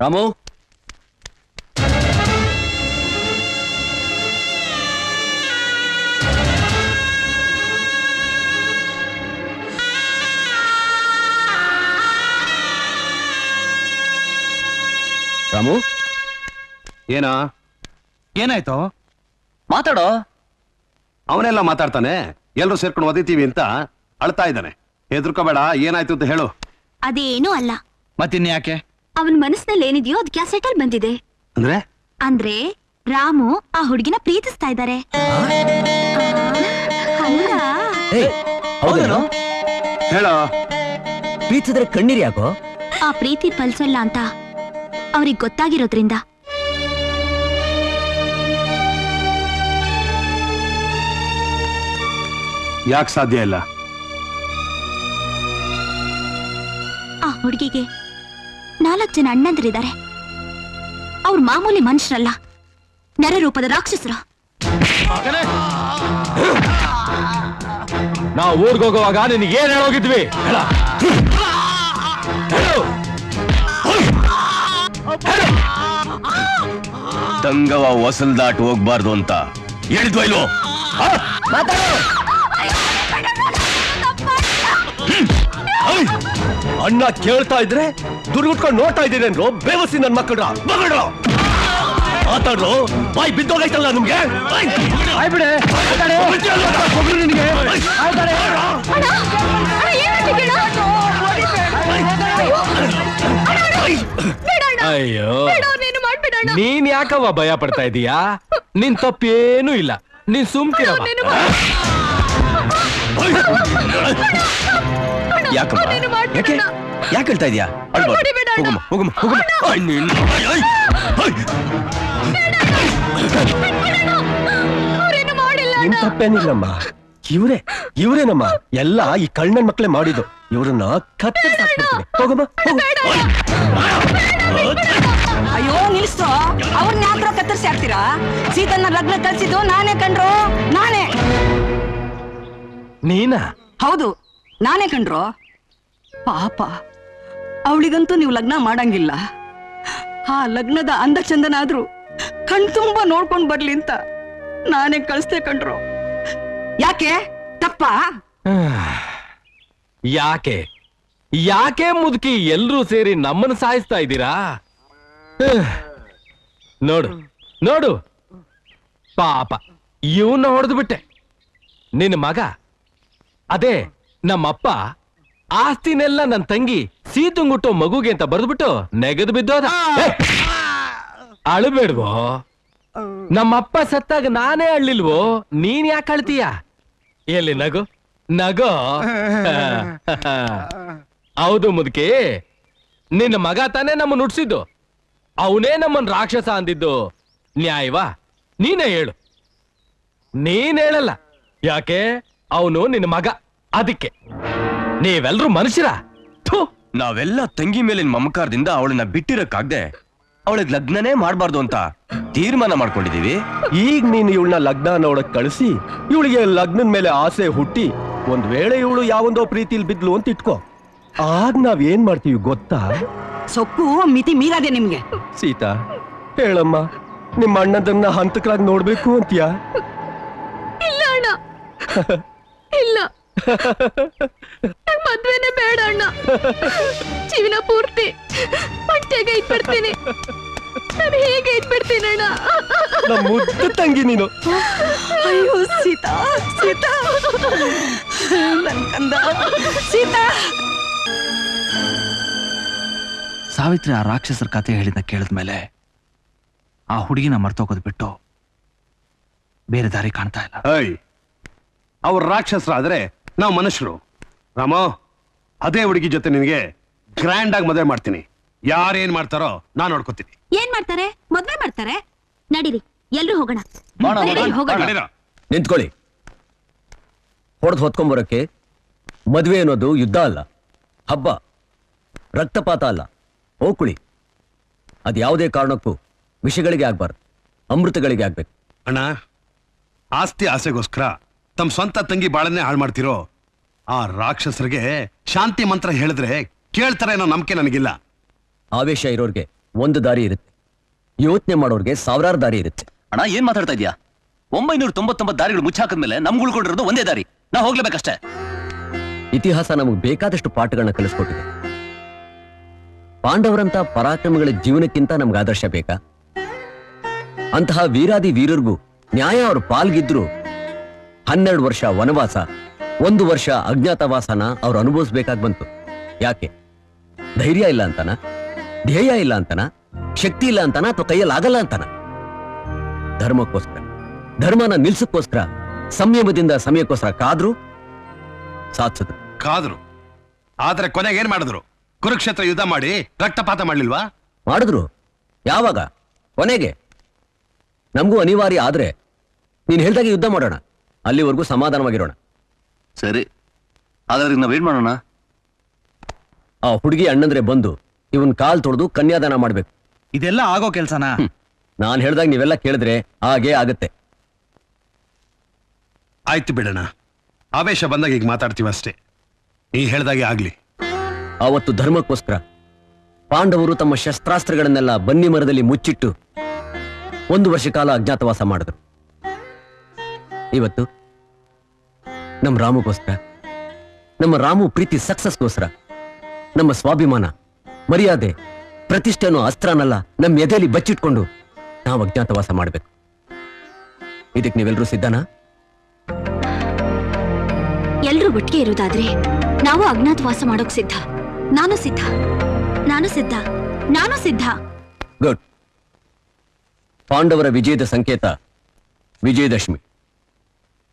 ರಾಮು? ರಾಮು? ಏನ? ಏನಾಯ್ತು? ಮಾತಾಡೋ? ಅವನೆಲ್ಲ ಮಾತಾಡ್ತಾನೆ. ಎಲ್ರು ಸೇರ್ಕೊಂಡು ಒದಿತೀವಿ ಅಂತ ಅಳ್ತಾ ಇದ್ದಾನೆ. ಹೆದರ್ಕೋಬೇಡ ಏನಾಯ್ತು ಅಂತ ಹೇಳು. ಅದೇನೂ ಅಲ್ಲ. ಮತ್ತಿನ್ಯಾಕೆ? ಅವನ್ ಮನಸ್ಸಿನಲ್ಲಿ ಏನಿದೆಯೋ ಅದು ಕ್ಯಾಸೆಟ್ ಅಲ್ಲಿ ಬಂದಿದೆ. ಅಂದ್ರೆ? ಅಂದ್ರೆ ರಾಮು ಆ ಹುಡುಗಿನ ಪ್ರೀತಿಸ್ತಾ ಇದ್ದಾರೆ. ಏಯ್ ಹೌದೇನೋ? ಹೇಳೋ. ಪ್ರೀತಿಸಿದ್ರೆ ಕಣ್ಣೀರ್ ಯಾಕೋ? ಆ ಪ್ರೀತಿ ಫಲಿಸಲ್ಲ ಅಂತ ಅವ್ರಿಗೆ ಗೊತ್ತಾಗಿರೋದ್ರಿಂದ. ಯಾಕೆ ಸಾಧ್ಯ ಇಲ್ಲ? ಆ ಹುಡುಗಿಗೆ ನಾಲ್ಕು ಜನ ಅಣ್ಣಂದ್ರಿದ್ದಾರೆ. ಅವ್ರು ಮಾಮೂಲಿ ಮನುಷ್ಯರಲ್ಲ. ನರ ರೂಪದ ರಾಕ್ಷಸರು. ನಾವು ಊರ್ಗ್ ಹೋಗುವಾಗ ನಿನಗೆ ಏನ್ ಹೇಳೋಗಿದ್ವಿ? ಹೇಳ. ಹೇಳು. ದಂಗವ ಹೊಸಲ್ ದಾಟ್ ಹೋಗ್ಬಾರ್ದು ಅಂತ ಹೇಳಿದ್ವ ಇಲ್ವೋ? ಆ? ಐ! ಅಣ್ಣ ಕೇಳ್ತಾ ಇದ್ರೆ ದುರ್ಗುಟ್ಕೊಂಡು ನೋಡ್ತಾ ಇದ್ದೀರೇನ್ರು ಬೇವಸಿ ನನ್ ಮಕ್ಕಳ ಮಗಳು ಮಾತಾಡ್ರು ಬಾಯ್ ಬಿದ್ದೋಗೈತಲ್ಲ ನಿಮ್ಗೆ! ಅಯ್ಯೋ. ನೀನ್ ಯಾಕವ್ವ ಭಯ ಪಡ್ತಾ ಇದೀಯಾ? ನಿನ್ ತಪ್ಪೇನೂ ಇಲ್ಲ. ನೀನ್ ಸುಮ್ಕಿರವ ಯಾಕಮ್ಮ? ಯಾಕೆ? ಯಾಕೆ ಹೇಳ್ತಾ ಇದೀಯಾ? ಅಳ್ಬಾರ್ದು. ಹೋಗಮ್ಮ ಹೋಗಮ್ಮ ಹೋಗಮ್ಮ. ಐ, ನಿನ್ನ- ಐ, ಐ, ಐ. ನಿನ್ ತಪ್ಪೇನಿಲ್ಲಮ್ಮ. ಇವ್ರೆ ಇವ್ರೇನಮ್ಮ? ಎಲ್ಲ ಈ ಕಳ್ಳನ್ ಮಕ್ಳೇ ಮಾಡಿದ್ದು. ಇವ್ರನ್ನ ಕತ್ತರಿಸಾಕ್ಬಿಡ್ತೀನಿ ಹೋಗಮ್ಮ ಹೋಗು ಅಯ್ಯೋ ನಿಲ್ಸು ಅವ್ರನ್ನ ಯಾಕ್ರ ಕತ್ತರಿಸಿ ಹಾಕ್ತೀರಾ? ಸೀತನ್ನ ಲಗ್ನ ಕಳ್ಸಿದ್ದು ನಾನೇ ಕಂಡ್ರು ನಾನೇ. ನೀನಾ? ಹೌದು ನಾನೇ ಕಣ್ರು. ಪಾಪ. ಅವಳಿಗಂತೂ ನೀವು ಲಗ್ನ ಮಾಡಂಗಿಲ್ಲ. ಆ ಲಗ್ನದ ಅಂದ ಚಂದನಾದ್ರೂ ಕಣ್ ತುಂಬಾ ನೋಡ್ಕೊಂಡ್ ಬರ್ಲಿ ಅಂತ ನಾನೇ ಕಳಿಸ್ದೆ ಕಣ್ರು. ಯಾಕೆ? ತಪ್ಪ? ಯಾಕೆ? ಯಾಕೆ ಮುದುಕಿ ಎಲ್ರೂ ಸೇರಿ ನಮ್ಮನ್ನು ಸಾಯಿಸ್ತಾ ಇದ್ದೀರಾ? ನೋಡು ನೋಡು. ಪಾಪ ಇವನ್ನ ಹೊಡೆದು ಬಿಟ್ಟೆ ನಿನ್ನ ಮಗ, ಅದೇ ನಮ್ಮಪ್ಪ ಆಸ್ತಿನೆಲ್ಲ ನನ್ನ ತಂಗಿ ಸೀತುಂಗುಟ್ಟೋ ಮಗುಗೆ ಅಂತ ಬರೆದ್ಬಿಟ್ಟು ನೆಗೆದು ಬಿದ್ದೋದ ಅಳಬೇಡ್ವೋ ನಮ್ಮಪ್ಪ ಸತ್ತಾಗ ನಾನೇ ಅಳ್ಳಿಲ್ವೋ? ನೀನ್ ಯಾಕೆ ಅಳ್ತೀಯ? ಎಲ್ಲಿ ನಗು? ನಗು? ಹೌದು ಮುದುಕಿ. ನಿನ್ನ ಮಗ ತಾನೇ ನಮ್ಮ ನುಡ್ಸಿದ್ದು. ಅವನೇ ನಮ್ಮನ್ ರಾಕ್ಷಸ ಅಂದಿದ್ದು. ನ್ಯಾಯವಾ? ನೀನೇ ಹೇಳು. ನೀನ್ ಹೇಳಲ್ಲ. ಯಾಕೆ? ಅವನು ನಿನ್ನ ಮಗ. ಅದಕ್ಕೆ. ನೀವೆಲ್ರೂ ಮನುಷ್ಯರ? ನಾವೆಲ್ಲ ತಂಗಿ ಮೇಲಿನ ಮಮಕಾರದಿಂದ ಅವಳನ್ನ ಬಿಟ್ಟಿರಕ್ಕಾಗ್ದೆ ಅವಳಿಗೆ ಲಗ್ನನೇ ಮಾಡಬಾರ್ದು ಅಂತ ತೀರ್ಮಾನ ಮಾಡ್ಕೊಂಡಿದೀವಿ. ಈಗ ನೀನು ಇವಳನ್ನ ಲಗ್ನ ನೋಡಕ್ ಕಳಿಸಿ ಇವಳಿಗೆ ಲಗ್ನದ ಮೇಲೆ ಆಸೆ ಹುಟ್ಟಿ ಒಂದ್ ವೇಳೆ ಇವಳು ಯಾವೊಂದೋ ಪ್ರೀತಿಲಿ ಬಿದ್ಲು ಅಂತ ಇಟ್ಕೋ. ಆಗ ನಾವ್ ಏನ್ ಮಾಡ್ತೀವಿ ಗೊತ್ತಾ? ಸೊಕ್ಕು ಮಿತಿ ಮೀರಾದೆ ನಿಮ್ಗೆ. ಸೀತಾ ಹೇಳಮ್ಮ ನಿಮ್ಮ ಅಣ್ಣದನ್ನ ಹಂತಕರಾಗಿ ನೋಡ್ಬೇಕು ಅಂತೀಯಾ? ಇಲ್ಲ ಅಣ್ಣ. ಇಲ್ಲ. ನಂಗ್ ಮದ್ವೆನೇ ಬೇಡ ಅಣ್ಣ. ಜೀವನ ಪೂರ್ತಿ. ಹೊಟ್ಟೆಗೆ ಇಟ್ಬಿಡ್ತೀನಿ. ನಾನು ಹೇಗೆ ಇಟ್ಬಿಡ್ತೀನಿ ಅಣ್ಣ? ನಮ್ಮ ಮುದ್ದು ತಂಗಿ ನೀನು. ಅಯ್ಯೋ ಸೀತಾ ಸೀತಾ. ನನ್ ಕಂದ. ಸೀತಾ. ಸಾವಿತ್ರಿ ಆ ರಾಕ್ಷಸರ ಕತೆ ಹೇಳಿದ ಕೇಳಿದ್ಮೇಲೆ ಆ ಹುಡುಗಿನ ಮರ್ತೋಗೋದು ಬಿಟ್ಟು ಬೇರೆ ದಾರಿ ಕಾಣ್ತಾ ಇಲ್ಲ. ಅವ್ರ ರಾಕ್ಷಸರಾದ್ರೆ ನಾವು ಮನುಷ್ಯರು. ರಾಮ ಅದೇ ಹುಡುಗಿ ಜೊತೆ ನಿನಗೆ ಗ್ರ್ಯಾಂಡ್ ಆಗಿ ಮದುವೆ ಮಾಡ್ತೀನಿ. ಯಾರೇನ್ ಮಾಡ್ತಾರೋ ನಾನ್ ನೋಡ್ಕೋತೀನಿ. ಏನ್ ಮಾಡ್ತಾರೆ? ಮದ್ವೆ ಮಾಡ್ತಾರೆ? ನಡೀರಿ ಎಲ್ರು ಹೋಗೋಣ. ಮಾಡೋಣ, ನಡೀರಿ, ಹೋಗೋಣ. ನಡೀರೋ. ನಿಂತ್ಕೊಳ್ಳಿ. ಹೊಡೆದು ಹೊತ್ಕೊಂಬರಕ್ಕೆ ಮದುವೆ ಅನ್ನೋದು ಯುದ್ಧ ಅಲ್ಲ ಹಬ್ಬ ರಕ್ತಪಾತ ಅಲ್ಲ. ಹೋಗ್ಕೊಳ್ಳಿ. ಅದು ಯಾವುದೇ ಕಾರಣಕ್ಕೂ ವಿಷಗಳಿಗೆ ಆಗ್ಬಾರ್ದು ಅಮೃತಗಳಿಗೆ ಆಗ್ಬೇಕು. ಅಣ್ಣ ಆಸ್ತಿ ಆಸೆಗೋಸ್ಕರ ತಮ್ಮ ಸ್ವಂತ ತಂಗಿ ಬಾಳನ್ನೇ ಹಾಳು ಮಾಡ್ತಿರೋ? ಆ ರಾಕ್ಷಸರಿಗೆ ಶಾಂತಿ ಮಂತ್ರ ಹೇಳಿದ್ರೆ ಕೇಳ್ತಾರೆ ಅನ್ನೋ ನಂಬಿಕೆ ನನಗಿಲ್ಲ. ಆವೇಶ ಇರೋರ್ಗೆ ಒಂದು ದಾರಿ ಇರುತ್ತೆ. ಯೋಚನೆ ಮಾಡೋರ್ಗೆ ಸಾವಿರಾರು ದಾರಿ ಇರುತ್ತೆ. ಅಣ್ಣ ಏನ್ ಮಾತಾಡ್ತಾ ಇದೀಯಾ ಒಂಬೈನೂರ ತೊಂಬತ್ತೊಂಬತ್ತು ದಾರಿಗಳು ಮುಚ್ಚಾಕದ್ಮೇಲೆ ನಮ್ಗೆ ಉಳ್ಕೊಂಡಿರೋದು ಒಂದೇ ದಾರಿ. ನಾ ಹೋಗ್ಲೇಬೇಕಷ್ಟೇ. ಇತಿಹಾಸ ನಮಗೆ ಬೇಕಾದಷ್ಟು ಪಾಠಗಳನ್ನ ಕಲಿಸ್ಕೊಟ್ಟಿದೆ. ಪಾಂಡವರಂತ ಪರಾಕ್ರಮಗಳ ಜೀವನಕ್ಕಿಂತ ನಮ್ಗೆ ಆದರ್ಶ ಬೇಕಾ? ಅಂತಹ ವೀರಾದಿ ವೀರರಿಗೂ ನ್ಯಾಯ ಅವ್ರ ಪಾಲ್ಗಿದ್ರು ಹನ್ನೆರಡು ವರ್ಷ ವನವಾಸ ಒಂದು ವರ್ಷ ಅಜ್ಞಾತವಾಸನ ಅವ್ರು ಅನುಭವಿಸ್ಬೇಕಾಗಿ ಬಂತು. ಯಾಕೆ? ಧೈರ್ಯ ಇಲ್ಲ ಅಂತನ? ಧ್ಯೇಯ ಇಲ್ಲ ಅಂತನ? ಶಕ್ತಿ ಇಲ್ಲ ಅಂತನ ಅಥವಾ ಕೈಯಲ್ಲಿ ಆಗಲ್ಲ ಅಂತನ? ಧರ್ಮಕ್ಕೋಸ್ಕರ. ಧರ್ಮನ ನಿಲ್ಸಕ್ಕೋಸ್ಕರ ಸಂಯಮದಿಂದ ಸಮಯಕ್ಕೋಸ್ಕರ ಕಾದ್ರು ಸಾಧಿಸಿದ್ರು ಕಾದ್ರು? ಆದ್ರೆ ಕೊನೆಗೆ ಏನ್ ಮಾಡಿದ್ರು? ಕುರುಕ್ಷೇತ್ರ ಯುದ್ಧ ಮಾಡಿ ರಕ್ತಪಾತ ಮಾಡ್ಲಿಲ್ವಾ? ಮಾಡಿದ್ರು. ಯಾವಾಗ? ಕೊನೆಗೆ? ನಮಗೂ ಅನಿವಾರ್ಯ ಆದ್ರೆ ನೀನ್ ಹೇಳ್ದಾಗ ಯುದ್ಧ ಮಾಡೋಣ. ಅಲ್ಲಿವರೆಗೂ ಸಮಾಧಾನವಾಗಿರೋಣ. ಸರಿ. ಹಾಗಾದ್ರೆ ನಾವ್ ಏನ್ ಮಾಡೋಣ. ಆ ಹುಡುಗಿ ಅಣ್ಣಂದ್ರೆ ಬಂದು ಇವನ್ ಕಾಲ್ ತೊಡೆದು ಕನ್ಯಾದಾನ ಮಾಡ್ಬೇಕು. ಇದೆಲ್ಲ ಆಗೋ ಕೆಲ್ಸನಾ? ನಾನ್ ಹೇಳ್ದಾಗ ನೀವೆಲ್ಲ ಕೇಳಿದ್ರೆ ಹಾಗೆ ಆಗತ್ತೆ. ಆಯ್ತು ಬಿಡೋಣ. ಆವೇಶ ಬಂದಾಗ ಈಗ ಮಾತಾಡ್ತೀವಿ ಅಷ್ಟೇ. ನೀ ಹೇಳ್ದಾಗೆ ಆಗ್ಲಿ. ಆವತ್ತು ಧರ್ಮಕ್ಕೋಸ್ಕರ ಪಾಂಡವರು ತಮ್ಮ ಶಸ್ತ್ರಾಸ್ತ್ರಗಳನ್ನೆಲ್ಲ ಬನ್ನಿ ಮರದಲ್ಲಿ ಮುಚ್ಚಿಟ್ಟು ಒಂದು ವರ್ಷ ಕಾಲ ಅಜ್ಞಾತವಾಸ ಮಾಡಿದ್ರು. ಇವತ್ತು ನಮ್ಮ ರಾಮಗೋಸ್ಕರ ನಮ್ಮ ರಾಮು ಪ್ರೀತಿ ಸಕ್ಸಸ್ಗೋಸ್ಕರ ನಮ್ಮ ಸ್ವಾಭಿಮಾನ ಮರ್ಯಾದೆ ಪ್ರತಿಷ್ಠೆ ಅನ್ನೋ ಅಸ್ತ್ರನಲ್ಲ ನಮ್ಮ ಎದೆಯಲ್ಲಿ ಬಚ್ಚಿಟ್ಕೊಂಡು ನಾವು ಅಜ್ಞಾತವಾಸ ಮಾಡಬೇಕು. ಇದಕ್ಕೆ ನೀವೆಲ್ಲರೂ ಸಿದ್ಧನಾ? ಎಲ್ಲರೂ ಒಟ್ಟಿಗೆ ಇರೋದಾದ್ರೆ ನಾವು ಅಜ್ಞಾತವಾಸ ಮಾಡೋಕ್ ಸಿದ್ಧ. ನಾನು ಸಿದ್ಧ. ನಾನು ಸಿದ್ಧ. ನಾನು ಸಿದ್ಧ. ಗುಡ್ ಪಾಂಡವರ ವಿಜಯದ ಸಂಕೇತ ವಿಜಯದಶಮಿ.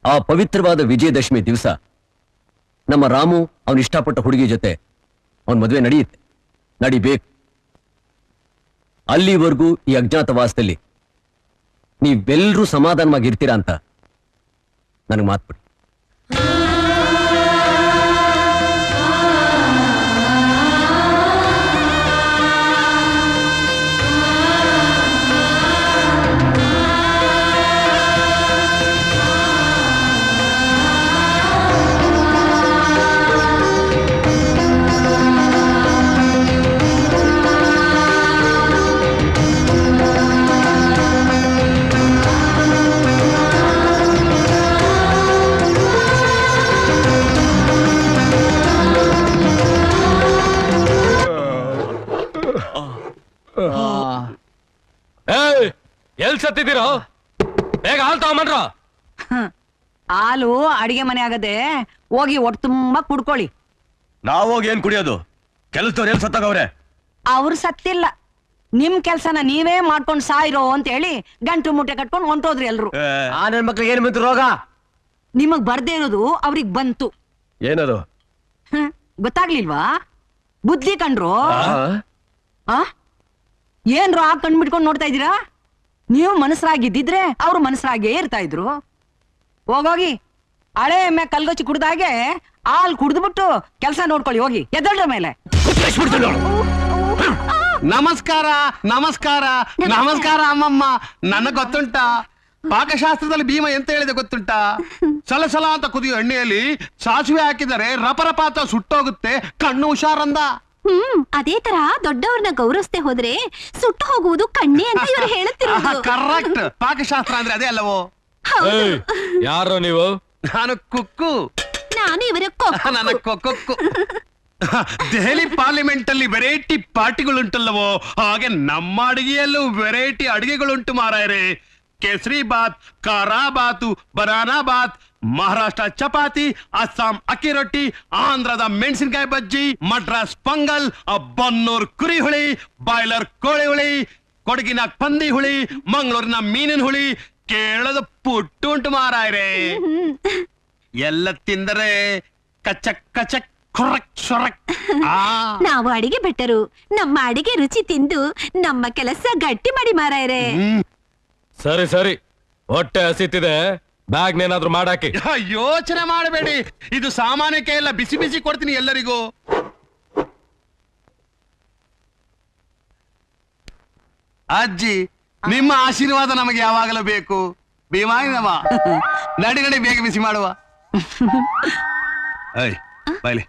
ಆ ಪವಿತ್ರವಾದ ವಿಜಯದಶಮಿ ದಿವಸ ನಮ್ಮ ರಾಮು ಅವನು ಇಷ್ಟಪಟ್ಟ ಹುಡುಗಿ ಜೊತೆ ಅವನ ಮದುವೆ ನಡೆಯುತ್ತೆ. ನಡಿಬೇಕು. ಅಲ್ಲಿವರೆಗೂ ಈ ಅಜ್ಞಾತವಾಸದಲ್ಲಿ ನೀವೆಲ್ಲರೂ ಸಮಾಧಾನವಾಗಿರ್ತೀರಾ ಅಂತ ನನಗೆ ಮಾತ್ಬಿಡಿ. ಏಯ್ ಸತ್ತಿದ್ದೀರೋ ಬೇಗ ಹಾಲು ತಗೊಂಬನ್ರ ಹಾಲು ಅಡಿಗೆ ಮನೆ ಆಗದೆ ಹೋಗಿ ಒಟ್ಟು ತುಂಬಾ ಕುಡ್ಕೊಳ್ಳಿ. ಹೋಗಿ ಏನ್ ಕುಡಿಯೋದು? ಕೆಲಸದವ್ರು ಏನ್ ಸತ್ತಾಗವ್ರೆ? ಅವ್ರು ಸತ್ತಿಲ್ಲ. ನಿಮ್ ಕೆಲ್ಸನ ನೀವೇ ಮಾಡ್ಕೊಂಡ್ ಸಾಯಿರೋ ಅಂತ ಹೇಳಿ ಗಂಟು ಮುಟ್ಟೆ ಕಟ್ಕೊಂಡು ಹೊಂಟೋದ್ರಿ ಎಲ್ರು. ಆ ನನ್ನ ಮಕ್ಳಿಗೆ ಏನ್ ಬಂತು ರೋಗ? ನಿಮಗ್ ಬರ್ದೇ ಇರೋದು ಅವ್ರಿಗೆ ಬಂತು. ಏನದು? ಹ್ಮ್, ಗೊತ್ತಾಗ್ಲಿಲ್ವಾ? ಬುದ್ಧಿ ಕಂಡ್ರು? ಆ? ಏನ್ರು ಆ ಕಣ್ ಬಿಟ್ಕೊಂಡು ನೋಡ್ತಾ ಇದ್ದೀರಾ? ನೀವು ಮನಸ್ಸರಾಗಿದ್ದಿದ್ರೆ ಅವ್ರು ಮನಸ್ಸರಾಗೇ ಇರ್ತಾ ಇದ್ರು ಹೋಗೋಗಿ ಹಳೆ ಎಮ್ಮೆ ಕಲ್ಗೊಚ್ಚಿ ಕುಡ್ದಾಗೆ ಹಾಲ್ ಕುಡ್ದ್ಬಿಟ್ಟು ಕೆಲಸ ನೋಡ್ಕೊಳ್ಳಿ ಹೋಗಿ. ಎದ್ದಳ್ರ ಮೇಲೆ. ನಮಸ್ಕಾರ ನಮಸ್ಕಾರ. ನಮಸ್ಕಾರ ಅಮ್ಮಮ್ಮ. ನನಗ್ ಗೊತ್ತುಂಟ? ಪಾಕಶಾಸ್ತ್ರದಲ್ಲಿ ಭೀಮ ಎಂತ ಹೇಳಿದೆ ಗೊತ್ತುಂಟ? ಸಲ ಸಲ ಅಂತ ಕುದಿಯೋ ಎಣ್ಣೆಯಲ್ಲಿ ಸಾಸಿವೆ ಹಾಕಿದರೆ ರಪರಪಾತ ಸುಟ್ಟೋಗುತ್ತೆ ಕಣ್ಣು ಹುಷಾರಂದ. ಹ್ಮ್ ಅದೇ ತರ ದೊಡ್ಡವ್ರನ್ನ ಗೌರವಿಸ್ತೇ ಹೋದ್ರೆ ಸುಟ್ಟು ಹೋಗುವುದು ಕಣ್ಣೆ ಅಂತ ಇವರು ಹೇಳುತ್ತಿರೋದು ಕರೆಕ್ಟ್ ಪಾಕಶಾಸ್ತ್ರ ಅಂದ್ರೆ ಅದೇ ಅಲ್ಲವೋ? ಯಾರು ಯಾರೋ ನೀವು? ನಾನು ಕುಕ್ಕು. ನಾನು ಇವರ ಕೊಕ್ಕು. ನನ್ನ ಕೊಕ್ಕು ದೆಹಲಿ ಪಾರ್ಲಿಮೆಂಟ್ ಅಲ್ಲಿ ವೆರೈಟಿ ಪಾರ್ಟಿಗಳುಂಟಲ್ಲವೋ? ಹಾಗೆ ನಮ್ಮ ಅಡಿಗೆಯಲ್ಲೂ ವೆರೈಟಿ ಅಡಿಗೆಗಳುಂಟು ಮಾರಾಯರೆ. ಕೇಸರಿ ಬಾತ್ ಕಾರಾ ಬಾತು ಬನಾನಾ ಬಾತ್ ಮಹಾರಾಷ್ಟ್ರ ಚಪಾತಿ ಅಸ್ಸಾಂ ಅಕ್ಕಿ ರೊಟ್ಟಿ ಆಂಧ್ರದ ಮೆಣಸಿನಕಾಯಿ ಬಜ್ಜಿ ಮಡ್ರಾಸ್ ಪೊಂಗಲ್ ಬನ್ನೂರ್ ಕುರಿ ಹುಳಿ ಬಾಯ್ಲರ್ ಕೋಳಿ ಹುಳಿ ಕೊಡಗಿನ ಪಂದಿ ಹುಳಿ ಮಂಗಳೂರಿನ ಮೀನಿನ ಹುಳಿ ಕೇಳದ ಪುಟ್ಟು ಉಂಟು ಮಾರಾಯ್ರೆ ಎಲ್ಲ ತಿಂದರೆ ಕಚಕ್ ಆ. ನಾವು ಅಡಿಗೆ ಬಿಟ್ಟರು ನಮ್ಮ ಅಡಿಗೆ ರುಚಿ ತಿಂದು ನಮ್ಮ ಕೆಲಸ ಗಟ್ಟಿ ಮಾಡಿ ಮಾರಾಯ್ರೆ. ಸರಿ ಸರಿ. ಹೊಟ್ಟೆ ಹಸಿತಿದೆ. ಬ್ಯಾಗ್ ನೇನಾದ್ರೂ ಮಾಡಾಕಿ. ಯಾ, ಯೋಚನೆ ಮಾಡಬೇಡಿ. ಇದು ಸಾಮಾನ್ಯಕ್ಕೆ ಎಲ್ಲ ಬಿಸಿ ಬಿಸಿ ಕೊಡ್ತೀನಿ ಎಲ್ಲರಿಗೂ. ಅಜ್ಜಿ ನಿಮ್ಮ ಆಶೀರ್ವಾದ ನಮಗೆ ಯಾವಾಗಲೂ ಬೇಕು. ಭೀಮಾಯಿ ನಮ. ನಡಿ ನಡಿ ಬೇಗ ಬಿಸಿ ಮಾಡುವ. ಐ ಬಾಯ್ಲಿ.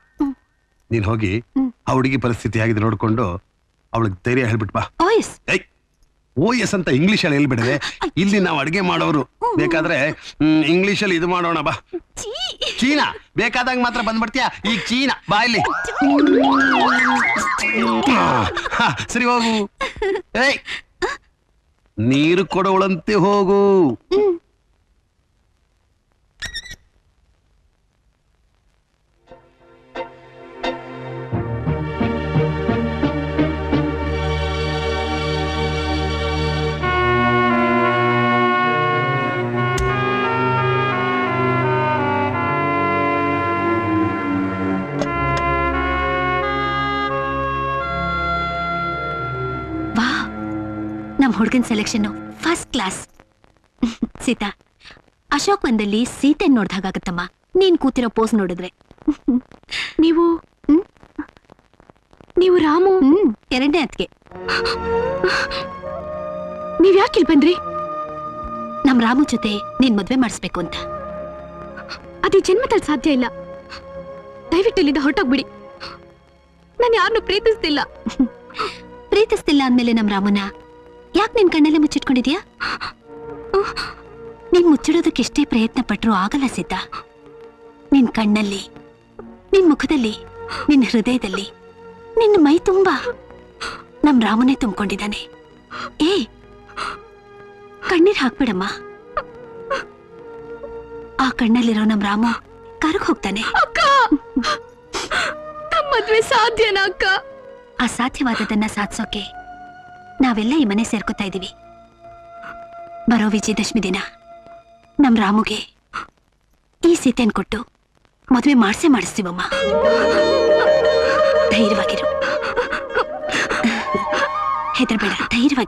ನೀನ್ ಹೋಗಿ ಆ ಹುಡುಗಿ ಪರಿಸ್ಥಿತಿ ಆಗಿದೆ ನೋಡ್ಕೊಂಡು ಅವಳಿಗೆ ಧೈರ್ಯ ಹೇಳ್ಬಿಟ್ ಬಾ. ಏಯ್. ಓ ಎಸ್ ಅಂತ ಇಂಗ್ಲಿಷ್ ಅಲ್ಲಿ ಹೇಳ್ಬಿಡವೆ ಇಲ್ಲಿ ನಾವು ಅಡಿಗೆ ಮಾಡೋರು. ಬೇಕಾದ್ರೆ ಇಂಗ್ಲಿಷ್ ಅಲ್ಲಿ ಇದು ಮಾಡೋಣ ಬಾ. ಚೀನಾ. ಬೇಕಾದಾಗ ಮಾತ್ರ ಬಂದ್ಬಿಡ್ತೀಯ? ಈ ಚೀನಾ. ಬಾ ಇಲ್ಲಿ. ಸರಿ ಹೋಗು. ಏಯ್ ನೀರು ಕೊಡೋಳಂತೆ ಹೋಗು. ಹುಡುಗನ್ selection first class Seetha Ashok ಒಂದಲ್ಲಿ Sita ನೋಡ್ದಾಗತ್ತಮ್ಮ ನೀನ್ ಕೂತಿರೋ ಪೋಸ್ ನೋಡಿದ್ರೆ ನೀವು ನೀವು ರಾಮು ಎರಡನೇ ಅತ್ಗೆ ನೀವ್ ಯಾಕೆ ಇಲ್ಲಿ ಬಂದ್ರಿ ನಮ್ ರಾಮು ಜೊತೆ ನೀನ್ ಮದ್ವೆ ಮಾಡಿಸ್ಬೇಕು ಅಂತ ಅದು ಜನ್ಮದಲ್ಲಿ ಸಾಧ್ಯ ಇಲ್ಲ ದಯವಿಟ್ಟು ಇಲ್ಲಿಂದ ಹೊರಟೋಗ್ಬಿಡಿ ನಾನು ಯಾರನ್ನು ಪ್ರೀತಿಸ್ತಿಲ್ಲ ಪ್ರೀತಿಸ್ತಿಲ್ಲ ಅಂದ್ಮೇಲೆ ನಮ್ ರಾಮನ ಯಾಕೆ ನಿನ್ ಕಣ್ಣಲ್ಲೇ ಮುಚ್ಚಿಟ್ಕೊಂಡಿದ್ಯಾ? ನೀನ್ ಮುಚ್ಚಿಡೋದಕ್ಕೆ ಎಷ್ಟೇ ಪ್ರಯತ್ನ ಪಟ್ರೂ ಆಗಲ್ಲ ಸಿದ್ಧ. ನಿನ್ ಕಣ್ಣಲ್ಲಿ ನಿನ್ ಮುಖದಲ್ಲಿ ನಿನ್ ಹೃದಯದಲ್ಲಿ ನಿನ್ ಮೈ ತುಂಬಾ ನಮ್ ರಾಮನೇ ತುಂಬಿಕೊಂಡಿದ್ದಾನೆ. ಏ ಕಣ್ಣೀರ್ ಹಾಕ್ಬಿಡಮ್ಮ. ಆ ಕಣ್ಣಲ್ಲಿರೋ ನಮ್ ರಾಮ ಕರಗ್ ಹೋಗ್ತಾನೆ. ಅಕ್ಕ! ಮದ್ವೆ ಸಾಧ್ಯನಾ ಅಕ್ಕ? ಅಸಾಧ್ಯವಾದದನ್ನ ಸಾಧಿಸೋಕೆ ನಾವೆಲ್ಲ ಈ ಮನೆ ಸೇರ್ಕೊತಾ ಇದೀವಿ. ಬರೋ ವಿಜಯದಶಮಿ ದಿನ ನಮ್ ರಾಮುಗೆ ಈ ಸೀತೆಯನ್ನು ಕೊಟ್ಟು ಮದುವೆ ಮಾಡಿಸೇ ಮಾಡಿಸ್ತೀವಮ್ಮ. ಧೈರ್ಯವಾಗಿರು. ಹೆದರ್ಬೇಡ ಧೈರ್ಯವಾಗಿ